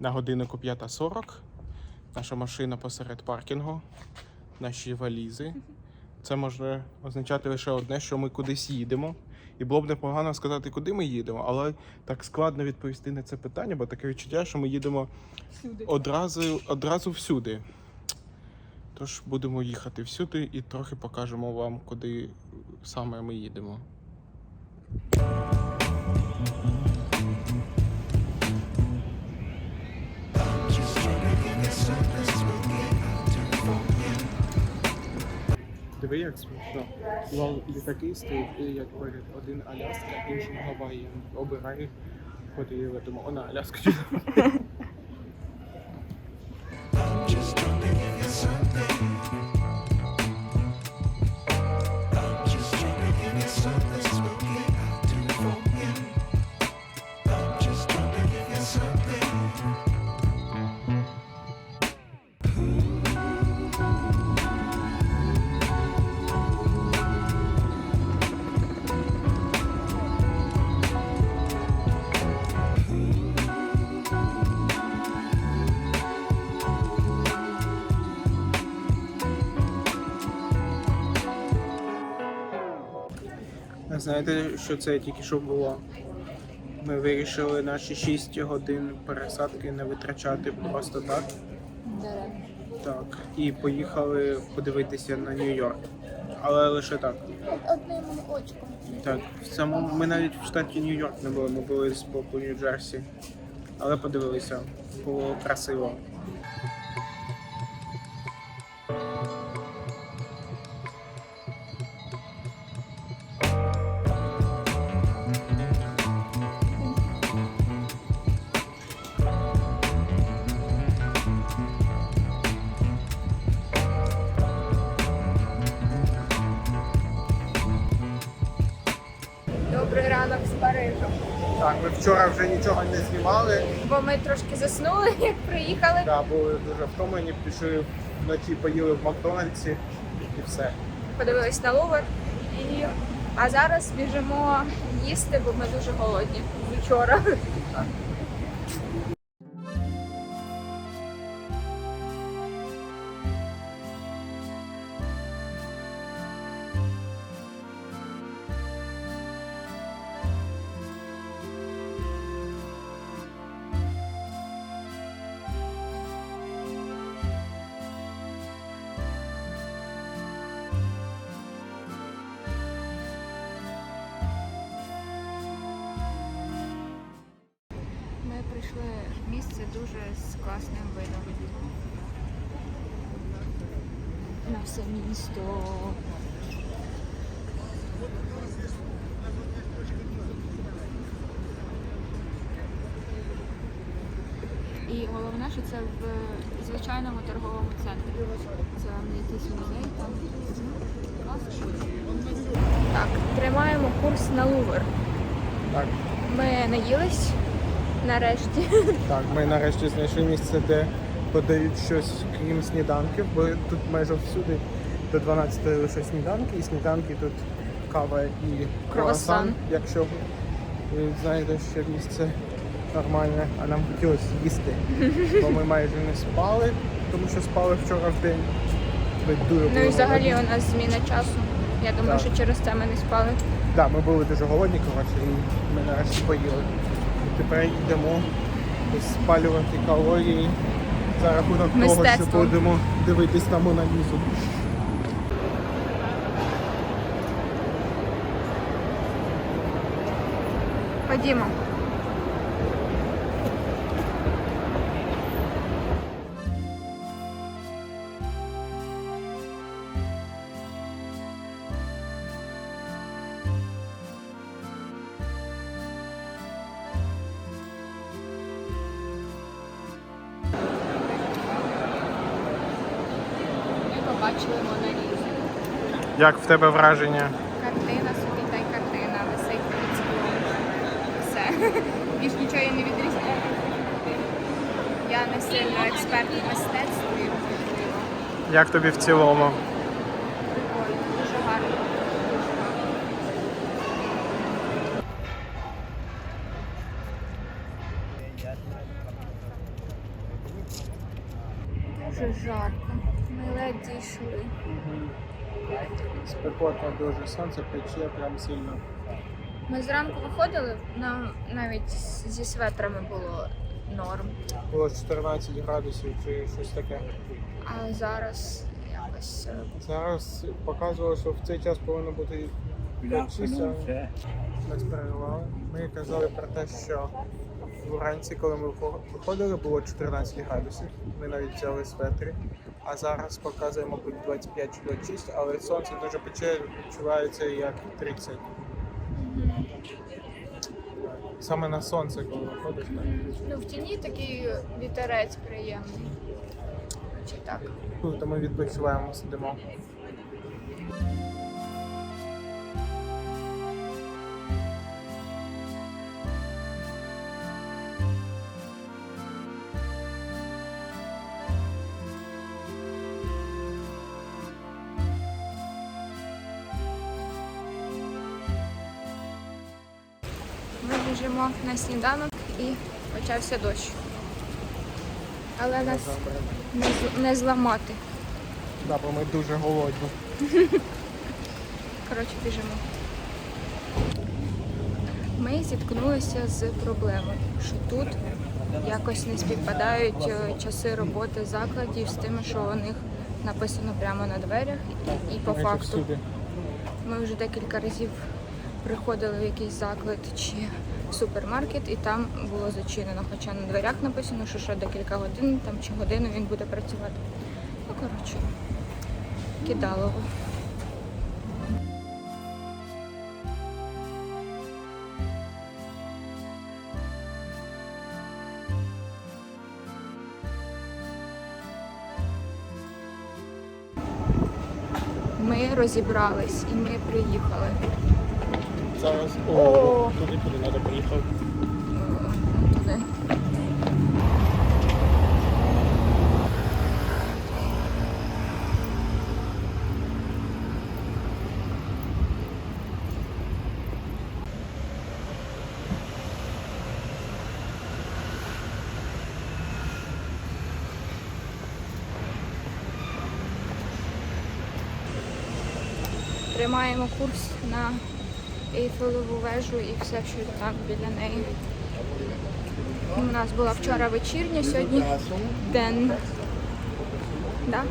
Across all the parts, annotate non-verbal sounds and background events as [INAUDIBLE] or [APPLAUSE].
На годиннику 5.40. Наша машина посеред паркінгу, наші валізи. Це може означати лише одне, що ми кудись їдемо. І було б непогано сказати, куди ми їдемо, але так складно відповісти на це питання, бо таке відчуття, що ми їдемо одразу, одразу всюди. Тож будемо їхати всюди і трохи покажемо вам, куди саме ми їдемо. Диви, як смішно. Два літаки стоїть як поряд. Один Аляска, інший Гаваї. Обирає, куди я думаю, вона Аляска [LAUGHS] Знаєте, що це тільки що було? Ми вирішили наші 6 годин пересадки не витрачати просто так. Так. І поїхали подивитися на Нью-Йорк. Але лише так. Одним очком. Так, в самому ми навіть в штаті Нью-Йорк не були, ми були з боку Нью-Джерсі. Але подивилися, було красиво. Так, ми вчора вже нічого не знімали. Бо ми трошки заснули, [LAUGHS] як приїхали. Да, були дуже втомлені, пішли вночі поїли в Макдональдсі і все. Подивились на Лувр. І... А зараз біжимо їсти, бо ми дуже голодні вчора. З класним видом. На все місто. І головне, що це в звичайному торговому центрі. Це не якийсь музей там. Так, тримаємо курс на Лувр. Так, Ми наїлись нарешті. так, ми нарешті знайшли місце, де подають щось крім сніданків, бо тут майже всюди до 12 лише сніданки, і сніданки тут кава і круасан, якщо ви знаєте, що місце нормальне, а нам хотілося їсти. Бо ми майже не спали, тому що спали вчора в день. Ну і взагалі у нас зміна часу. Я думаю, Так. що через це ми не спали. Да, ми були дуже голодні, коротше, і ми нарешті поїли. Тепер йдемо спалювати калорії за рахунок того, що будемо дивитись на Моналізу. Ходімо. Як в тебе враження? Картина собі та й картина, висить під склом. Все. [LAUGHS] Більш нічого я не відрізняю. Я не сильно експерт в мистецтві. Як тобі в цілому? Спекотно дуже, сонце пече прям сильно. Ми зранку виходили, нам навіть зі светрами було норм. Було 14 градусів чи щось таке. А зараз якось е, Зараз показувало, що в цей час повинно бути чисто. Нас перервали. Ми казали про те, що вранці, коли ми виходили, було 14 градусів. Ми навіть взяли светри. А зараз показує, мабуть, 25 чи 26, але сонце дуже пече, відчувається як 30. Саме на сонце, коли виходиш, так. ну, в тіні такий вітерець приємний. Чи так? То ми відпочиваємо, сидимо. Біжимо на сніданок і почався дощ. Але нас не, з- не зламати. Да, бо ми дуже голодні. Коротше, біжимо. Ми зіткнулися з проблемою, що тут якось не співпадають е, часи роботи закладів з тим, що у них написано прямо на дверях, і, і по факту. Ми вже декілька разів приходили в якийсь заклад чи в супермаркет, і там було зачинено. Хоча на дверях написано, що ще декілька годин там чи годину він буде працювати. Ну, коротше, кидалово. Ми розібрались і ми приїхали. Зараз О. о, туди куди треба поїхати. Е, Туди. Тримаємо курс на Ейфелеву вежу і все, що там біля неї. У нас була вчора вечірня, сьогодні денна. Да?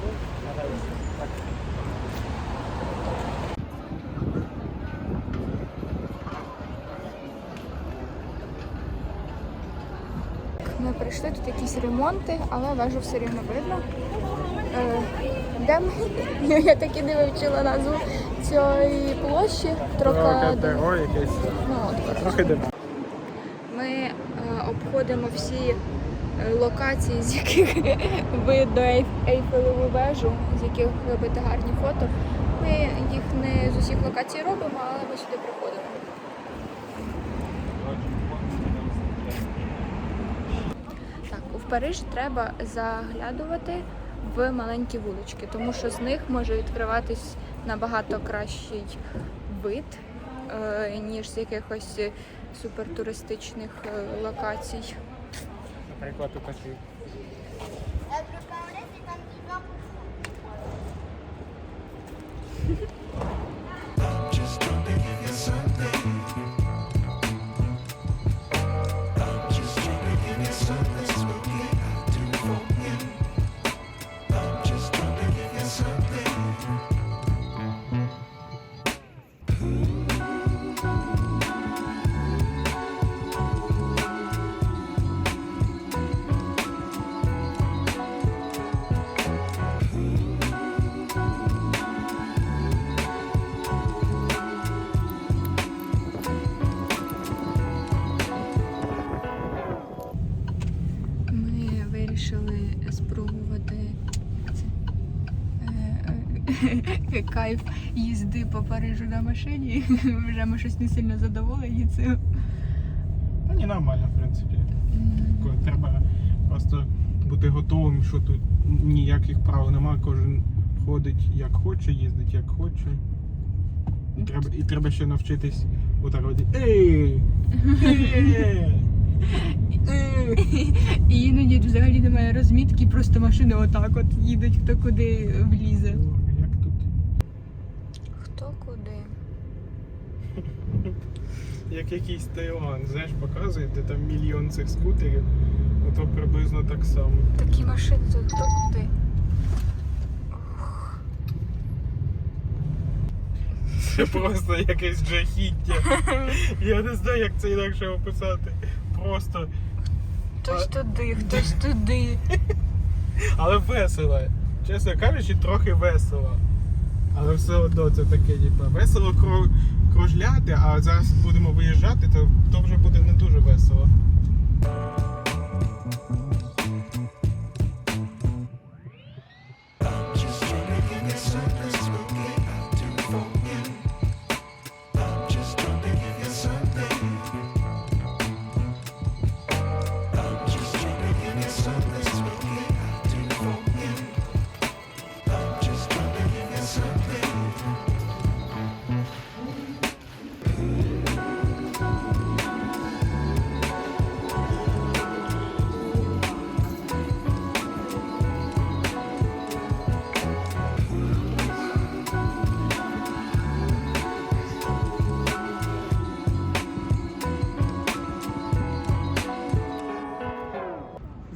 Ми прийшли, тут якісь ремонти, але вежу все рівно видно. Де ми? [LAUGHS] Я так і не вивчила назву цієї площі. Трокадеро. Трокадеро якесь. Ну, от. Трохи. Ми е, обходимо всі е, локації, з яких [LAUGHS] видно Ейф- Ейфелеву вежу, з яких робити гарні фото. Ми їх не з усіх локацій робимо, але ми сюди приходимо. Так, у Париж треба заглядувати в маленькі вулички, тому що з них може відкриватись набагато кращий вид, е, ніж з якихось супертуристичних е, локацій. Наприклад, у такий. Кайф їзди по Парижу на машині. Вже ми щось не сильно задоволені цим. Та ні, нормально, в принципі. Коли Треба просто бути готовим, що тут ніяких прав немає. Кожен ходить як хоче, їздить як хоче. І треба, і треба ще навчитись отак робити. Ей! Ей! І іноді взагалі немає розмітки, просто машини отак от їдуть, хто куди влізе. Як тут? Хто куди? Як якийсь Таїланд, знаєш, показує, де там мільйон цих скутерів, ото приблизно так само. Такі машини тут хто? Це просто якесь жахіття. [LAUGHS] Я не знаю, як це інакше описати. Просто. Хтось туди, хтось туди. [LAUGHS] Але весело. Чесно кажучи, трохи весело. Але все одно це таке, ніби весело кро- кружляти, а зараз будемо виїжджати, то, то вже буде не дуже весело.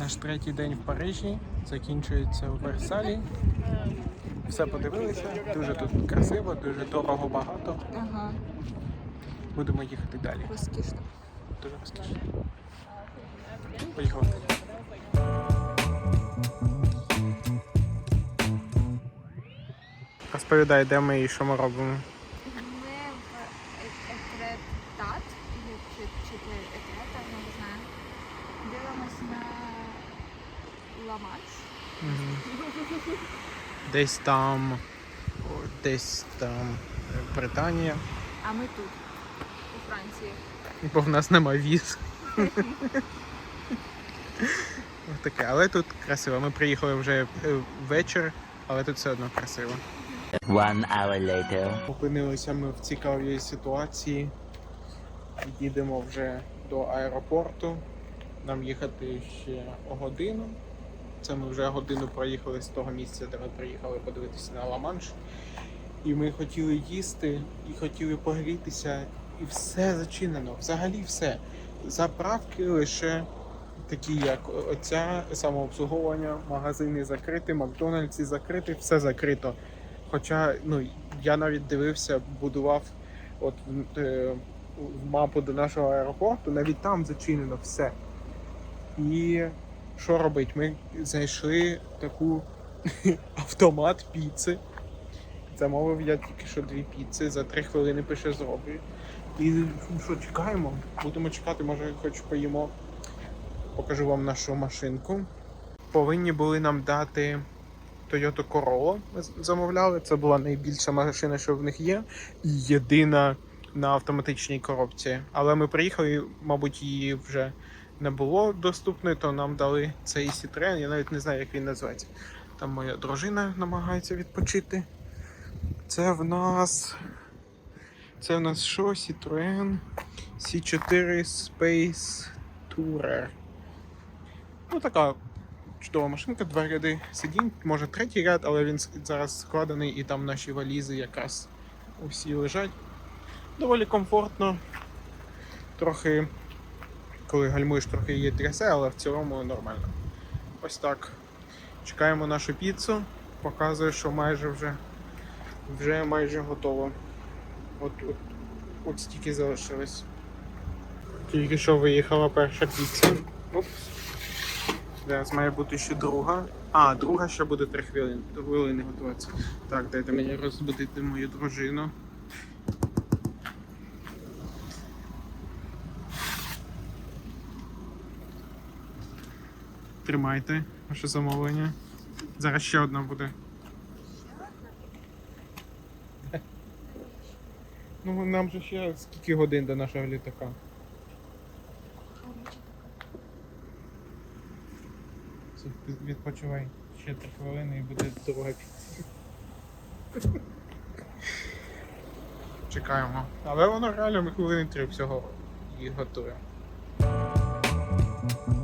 Наш третій день в Парижі закінчується в Версалі. Все подивилися, дуже тут красиво, дуже дорого багато. Ага, Будемо їхати далі. розкішно. Дуже розкішно. Поїхали. Розповідай, де ми і що ми робимо. Ми в Етретат, чи, чи Етрета, не знаю. Дивимось на Ла-Манш. [LAUGHS] Десь там, десь там е, Британія, А ми тут, у Франції. бо в нас нема віз. [LAUGHS] Таке, але тут красиво. Ми приїхали вже е, ввечері, але тут все одно красиво. One hour later. Опинилися ми в цікавій ситуації. Їдемо вже до аеропорту. Нам їхати ще годину. Це ми вже годину проїхали з того місця, де ми приїхали подивитися на Ла-Манш. І ми хотіли їсти, і хотіли погрітися, і все зачинено. Взагалі все. Заправки лише такі, як оця самообслуговування, магазини закриті, Макдональдси закриті, все закрито. Хоча ну, я навіть дивився, будував от, е, мапу до нашого аеропорту, навіть там зачинено все. І що робити? Ми знайшли таку [LAUGHS] автомат піци. Замовив я тільки що дві піци, за три хвилини пише зроблю. І ну, що, чекаємо? Будемо чекати, може хоч поїмо. Покажу вам нашу машинку. Повинні були нам дати Toyota Corolla ми замовляли. Це була найбільша машина, що в них є, і єдина на автоматичній коробці. Але ми приїхали, мабуть, її вже не було доступної, то нам дали цей Citroen, я навіть не знаю, як він називається. Там моя дружина намагається відпочити. Це в нас. Це в нас що? Citroen C4 Space Tourer. Ну, така чудова машинка, два ряди сидінь, може третій ряд, але він зараз складений і там наші валізи якраз усі лежать. Доволі комфортно. Трохи, коли гальмуєш, трохи її трясе, але в цілому нормально. Ось так. Чекаємо нашу піцу. Показує, що майже вже, вже майже готово. От, от, от стільки залишилось. Тільки що виїхала перша піца. Зараз має бути ще друга. А, друга ще буде 3 хвилини, хвилини готуватися. Так, дайте мені розбудити мою дружину. Тримайте ваше замовлення. Зараз ще одна буде. Ну, нам же ще скільки годин до нашого літака. Відпочивай ще три хвилини і буде друга піца. Чекаємо. Але воно реально ми хвилини три всього її готує. Thank